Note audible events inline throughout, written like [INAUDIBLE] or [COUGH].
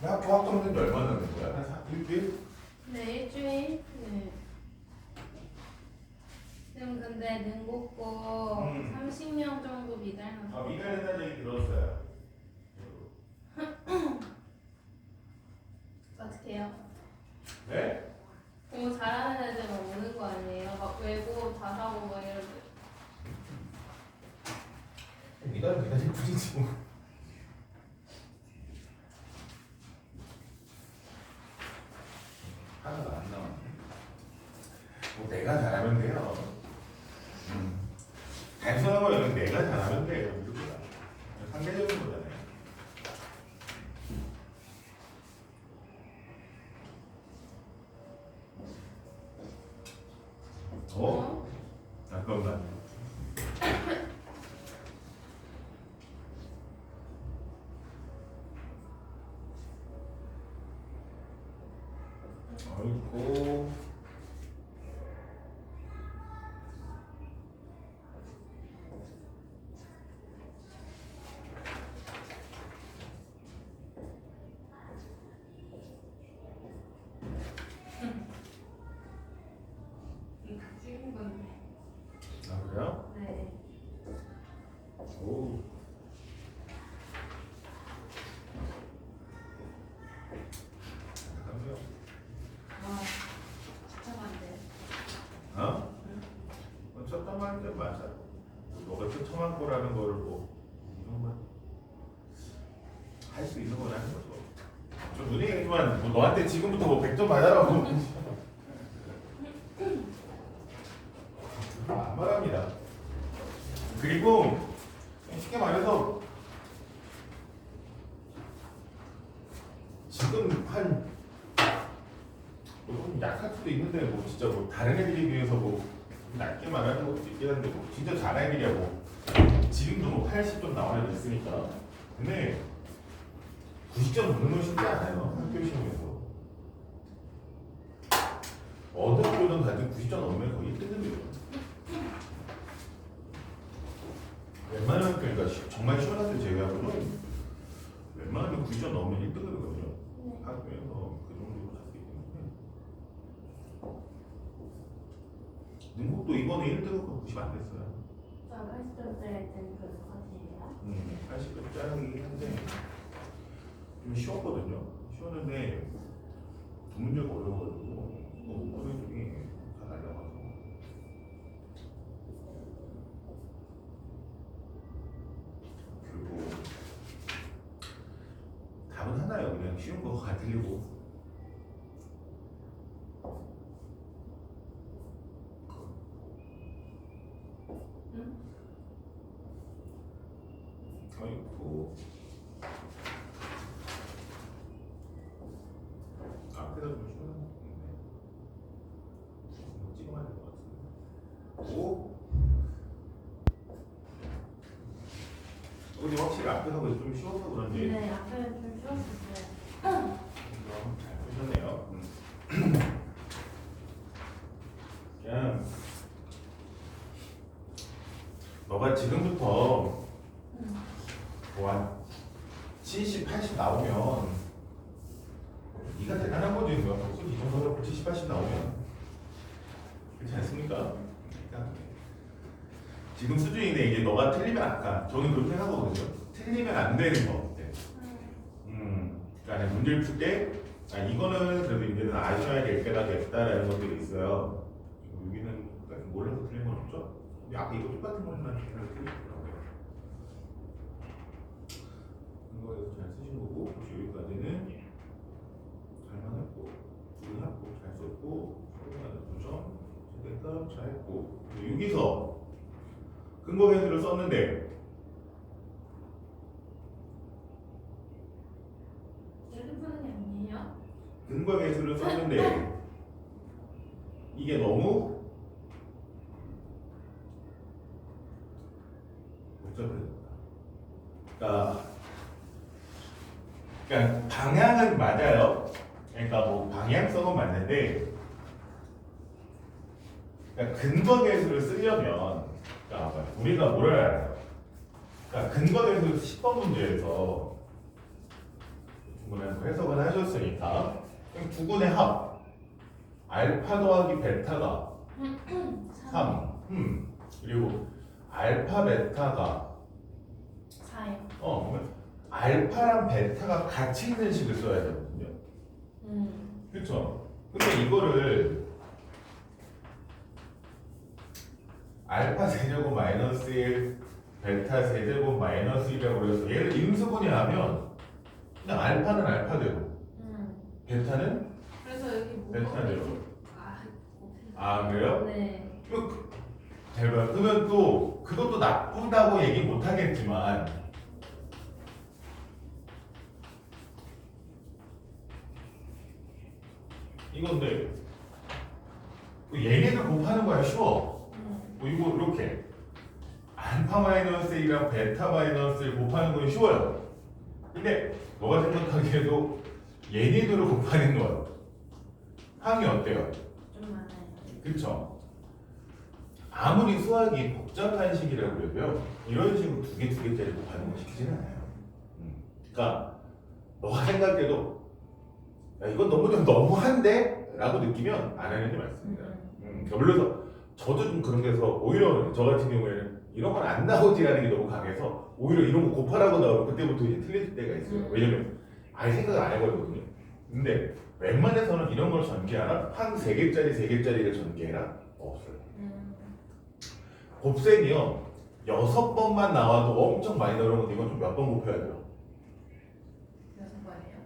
나 학교 학점된 지 얼마나 된 거야? 한 사- 일주일? 네, 일주일. 네. 지금 근데 능곡고 음. 30명 정도 미달만. 아 미달된다는 얘기 들었어요. [LAUGHS] 어떻게 해요? 네? 공부 잘하는 애들만 오는 거 아니에요? 막 외고 다 하고 막 때. 미달은 미달일 뿐이지 뭐. 하나가 안 나왔네. 뭐 내가 잘하면 돼요. 음. 단순한 거는 내가 잘하면 돼요. 이렇게 상대적인 거잖아요. 어? 잠깐만. 아이고. 이거 찍은 건데. 아 그래요? 네. 오. 잠깐만요. 아, 진짜 많네. 어? 어, 첫담할 때 맞아. 너가 처참한 거라는 거를 뭐 이런 건할수 있는 건 하는 거죠. 저 눈에 얘기지만 뭐 너한테 지금부터 뭐 100점 받아라고 안 말합니다. 그리고 쉽게 말해서 지금 한뭐좀 약할 수도 있는데 뭐 진짜 뭐 다른 애들에 비해서 뭐 한데 뭐 진짜 뭐 지금도 뭐 80점 나와야 있으니까. 근데 90점 넘는 건 쉽지 않아요 학교 시험에서. 어느 학교든 가든 90점 넘으면 거의 1등급이에요 웬만하면 그러니까 시- 정말 시원한 데 제외하고는 웬만하면 90점 넘으면 1등급이거든요 네. 학교에서 그 정도로 갈수 있기 때문에 능국도 이번에 1등급 90 안 됐어요. 저 80점짜리 할 때는 그래서 컷이에요? 음, 80급 짜리긴 한데 좀 쉬웠거든요. 쉬웠는데 두 문제가 어려워가지고 너무 어려움이 잘 날려가서 그리고 답은 하나요. 그냥 쉬운 거 같으려고 아이고. 앞에다 좀 쉬어놨는데. 이거 찍어놔야 될 것 같은데. 오! 우리 확실히 앞에 하고 좀 쉬워서 그런지. 네, 앞에는 좀 쉬웠었어요. 그럼 잘 보셨네요. 음. 그냥 너가 지금부터 응. 뭐한 70, 80 나오면 네가 대단한 거지 뭐. 벌써 이 정도로 70, 80 나오면. 그렇지 않습니까? 그러니까 지금 수준인데 이제 너가 틀리면 아까 저는 그렇게 생각하거든요. 틀리면 안 되는 거. 네. 음, 그러니까 문제를 풀 때 아, 이거는 그래도 이제는 아셔야 될 때가 됐다라는 것들이 있어요. 여기는 그러니까 몰라서 틀린 건 없죠? 근데 아까 이거 똑같은 것만 틀리더라고요 이거에서 잘 쓰신 거고 혹시 여기까지는 잘만 했고 불합고 잘 썼고 소리만 두점 최대값 잘 했고 그리고 여기서 근거 계수를 썼는데? 근거 계수를 썼는데. [LAUGHS] 이게 너무 복잡해졌다. 그러니까, 그러니까 방향은 맞아요. 그러니까 뭐 방향성은 맞는데, 그러니까 근거 계수를 쓰려면, 그러니까 우리가 뭘 알아요? 그러니까 근거 계수 10번 문제에서 분해서 해석을 하셨으니까 그럼 두 군의 합 알파 더하기 베타가 3 음. 그리고 알파 베타가 4요. 어 그러면 알파랑 베타가 같이 있는 식을 써야 되거든요 음. 그쵸 근데 이거를 알파 세제곱 마이너스 1 베타 세제곱 마이너스 1이라고 그래서 얘를 임수분해 하면 그냥 알파는 알파대로 음. 베타는 그래서 여기 뭐 베타대로 아, 곱해. 아 그래요? 네. 그- 대박 그러면 또 그것도 나쁘다고 얘기 못 하겠지만 이건데 뭐 얘네들 곱하는 거야 쉬워 음. 뭐 이거 이렇게 알파 마이너스 1이랑 베타 마이너스 1 곱하는 건 쉬워요 근데 너가 생각하기에도 얘네들을 곱하는 건 항이 어때요? 좀 많아요. 그쵸? 아무리 수학이 복잡한 식이라고 그래도요 이런 식으로 두 개 두 개짜리 곱하는 거 시키지는 않아요 음. 그러니까 너가 생각해도 야 이건 너무 좀 너무한데? 라고 느끼면 안 하는 게 맞습니다 음, 그러니까 물론 저도 좀 그런 데서 오히려 저 같은 경우에는 이런 건 안 나오지라는 게 너무 강해서 오히려 이런 거 곱하라고 나오면 그때부터 이제 틀릴 때가 있어요. 음. 왜냐면 아예 생각을 안 해버리거든요. 근데 웬만해서는 이런 걸 전개하라? 한세 개짜리 세 개짜리를 전개해라? 없어요. 음. 곱셈이요. 여섯 번만 나와도 엄청 많이 나오는데 이건 좀 몇 번 곱해야 돼요. 여섯 번이요.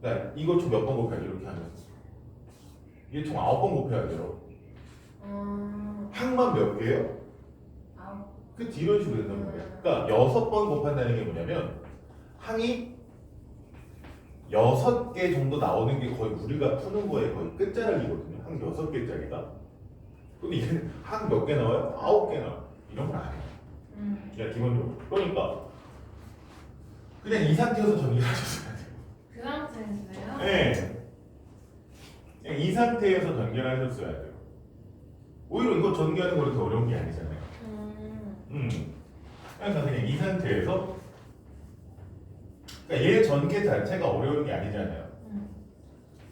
그러니까 이거 좀 몇 번 곱해야 돼 이렇게 하면. 이게 총 아홉 번 곱해야 돼요 음. 항만 몇 개예요? 아홉. 그 뒤로 식으로 된단 말이야. 그러니까 여섯 번 곱한다는 게 뭐냐면 항이 여섯 개 정도 나오는 게 거의 우리가 푸는 거에 거의 끝자락이거든요. 항 여섯 개짜리가. 근데 얘는 항 몇 개 나와요? 아홉 개 나와. 이런 건안 해요. 음. 그냥 기본적으로. 그러니까 그냥 이 상태에서 전개하셨어야 돼요. 그 상태에서요? 네. 그냥 이 상태에서 전개하셨어야 돼요. 오히려 이거 전개하는 거 그렇게 어려운 게 아니잖아요. 음. 음. 그러니까 그냥 이 상태에서 그러니까 얘 전개 자체가 어려운 게 아니잖아요. 음.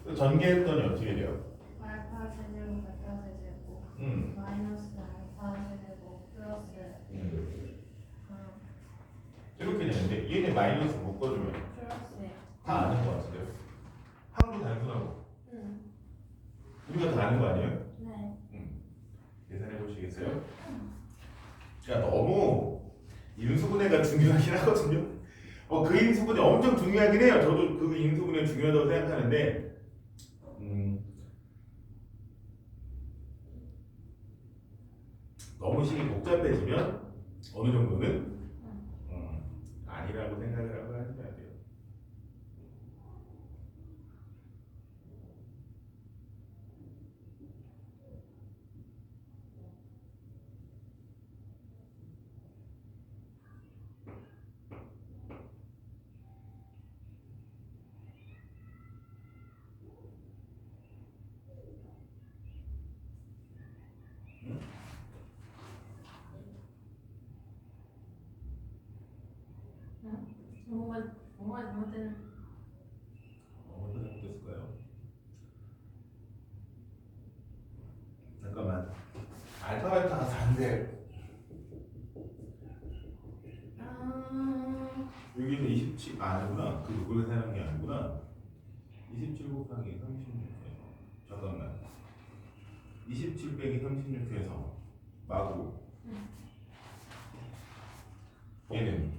그 전개했더니 어떻게 돼요? 알파 세제곱 베타 세제곱 음. 마이너스 알파 세제곱 플러스 음. 음. 이렇게 되는데 얘네 마이너스 묶어주면 플러스요. 다 아는 거 같은데요? 항도 단순하고 음. 우리가 다 아는 거 아니에요? 네. 계산해 보시겠어요? 그러니까 너무 인수분해가 중요하긴 하거든요. 어, 그 인수분해 엄청 중요하긴 해요. 저도 그 인수분해 중요하다고 생각하는데, 음, 너무 식이 복잡해지면 어느 정도는 음, 아니라고 생각을 하고 하셔야 돼요. 뭔가 뭔가 잘못된 어, 어떻게 잘못됐을까요? 잠깐만. 알파베타가 4인데 아. 여기는 27 아, 아니구나. 그 누구를 사는 게 아니구나. 27 곱하기 36에서 잠깐만. 27 빼기 36에서 마구 얘는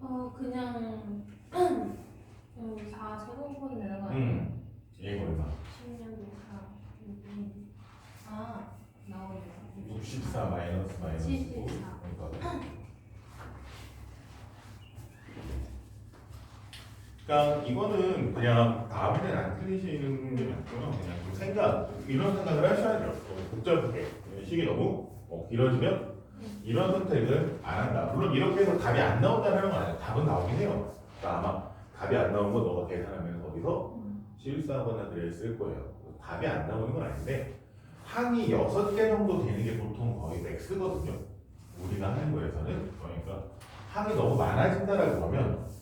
어 그냥 음, 4 세번분 내는 거 아니에요? 음 얘가 얼마? 16, 4, 6, 아 나오네요 64 마이너스 마이너스 74. 그러니까 그러니까 이거는 그냥 답에는 안 틀리시는 게 맞고요. 그냥 좀 생각 이런 생각을 하셔야죠. 너무 복잡하게 식이 너무 어, 길어지면 이런 선택을 안 한다. 물론 이렇게 해서 답이 안 나온다는 건 아니에요. 답은 나오긴 해요. 그러니까 아마 답이 안 나온 건 너가 계산하면서 어디서 음. 실수하거나 그랬을 거예요. 답이 안 나오는 건 아닌데 항이 여섯 개 정도 되는 게 보통 거의 맥스거든요. 우리가 하는 거에서는 그러니까 항이 너무 많아진다라고 하면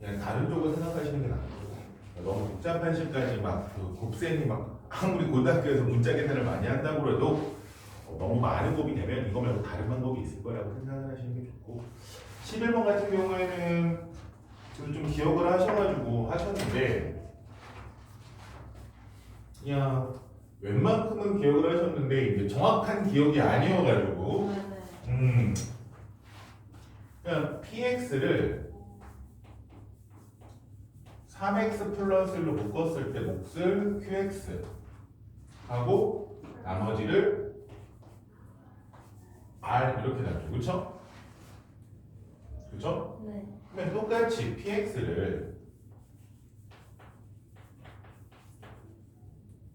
그냥 다른 쪽을 생각하시는 게 나을 거예요. 너무 복잡한 식까지 막그 곱셈이 막 아무리 고등학교에서 문자 계산을 많이 한다고 해도 어, 너무 많은 곱이 되면 이거 말고 다른 방법이 있을 거라고 생각을 하시는 게 좋고 11번 같은 경우에는 좀 기억을 하셔가지고 하셨는데 그냥 웬만큼은 기억을 하셨는데 이제 정확한 기억이 아니어가지고 네네. 음 그냥 px를 3x 플러스 1로 묶었을 때 몫을 qx 하고 나머지를 r 이렇게 나죠 그쵸? 그쵸? 네. 똑같이 px를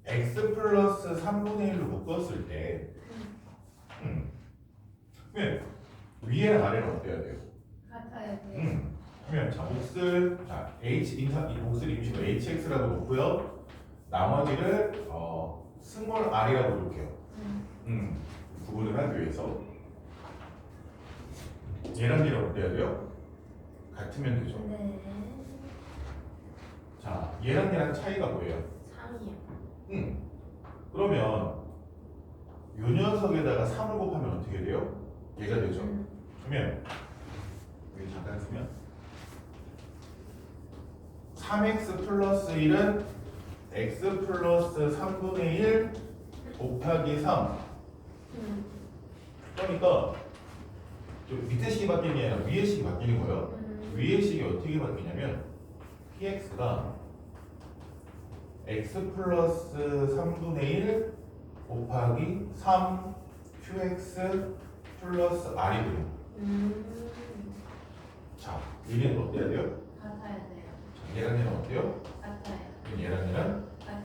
x 플러스 3분의 1로 묶었을 때 음. 그러면 위에랑 아래는 어때야 돼요? 같아야 돼요. 음. 그러면 자 몫을 자 h 인사 이 몫을 임시로 hx라고 놓고요 나머지를 어 스몰 r이라고 놓을게요 음. 음. 구분을 하기 위해서 얘랑 얘랑 어때야 돼요? 같으면 되죠 네. 자 얘랑 얘랑 차이가 뭐예요? 3이요. 음. 그러면 요 녀석에다가 3을 곱하면 어떻게 돼요? 얘가 되죠 음. 그러면 여기 잠깐 쓰면 3x 플러스 1은 x 플러스 3분의 1 곱하기 3 음. 그러니까 좀 밑에 식이 바뀌는 게 아니라 위에 식이 바뀌는 거예요 음. 위에 식이 어떻게 바뀌냐면 px가 x 플러스 3분의 1 곱하기 3 qx 플러스 r이 돼요 음. 자, 얘는 어때야 돼요? 예란이랑 어때요? 같아요. 얘랑 얘랑